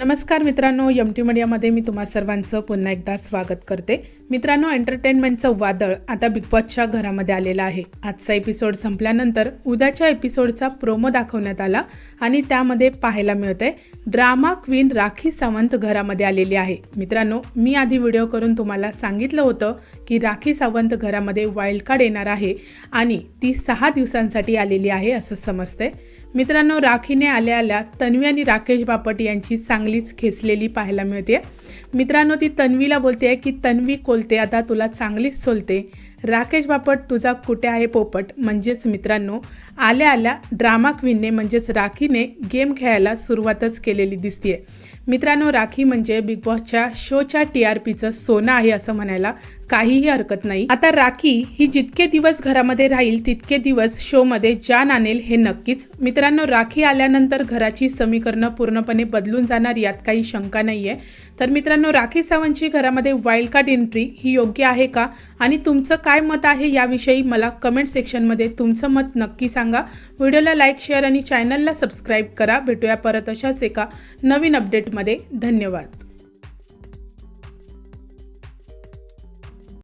नमस्कार मित्रांनो M T मीडियामध्ये मी तुम्हा सर्वांचं पुन्हा एकदा स्वागत करते. मित्रांनो एंटरटेनमेंटचं वादळ आता बिग बॉसच्या घरामध्ये आलेलं आहे. आजचा एपिसोड संपल्यानंतर उद्याच्या एपिसोडचा प्रोमो दाखवण्यात आला आणि त्यामध्ये पाहायला मिळतंय ड्रामा क्वीन राखी सावंत घरामध्ये आलेली आहे. मित्रांनो मी आधी व्हिडिओ करून तुम्हाला सांगितलं होतं की राखी सावंत घरामध्ये वाईल्ड कार्ड येणार आहे आणि ती सहा दिवसांसाठी आलेली आहे असं समजतंय. मित्रांनो राखीने आल्या आल्या तन्वी आणि राकेश बापट यांची चांगलीच खेचलेली पाहायला मिळते. मित्रांनो ती तन्वीला बोलते आहे की तन्वी कोलते आता तुला चांगलीच सोलते. राकेश बापट तुझा कुठे आहे पोपट? म्हणजेच मित्रांनो आल्या आल्या ड्रामा क्वीनने म्हणजेच राखीने गेम खेळायला सुरुवातच केलेली दिसते मित्रांनो राखी म्हणजे बिग बॉसच्या शोच्या टी आर पीचं सोनं आहे असं म्हणायला काहीही हरकत नाही. आता राखी ही जितके दिवस घरामध्ये राहील तितके दिवस शोमध्ये जान आणेल हे नक्कीच. मित्रांनो राखी आल्यानंतर घराची समीकरणं पूर्णपणे बदलून जाणार यात काही शंका नाही आहे तर मित्रांनो राखी सावंतची घरामध्ये वाईल्ड कार्ड एंट्री ही योग्य आहे का? आणि तुमचं काय मत आहे याविषयी मला कमेंट सेक्शनमध्ये तुमचं मत नक्की सांगा. व्हिडिओला लाईक शेअर आणि चॅनलला सबस्क्राईब करा. भेटूया परत अशाच एका नवीन अपडेटमध्ये मध्ये धन्यवाद.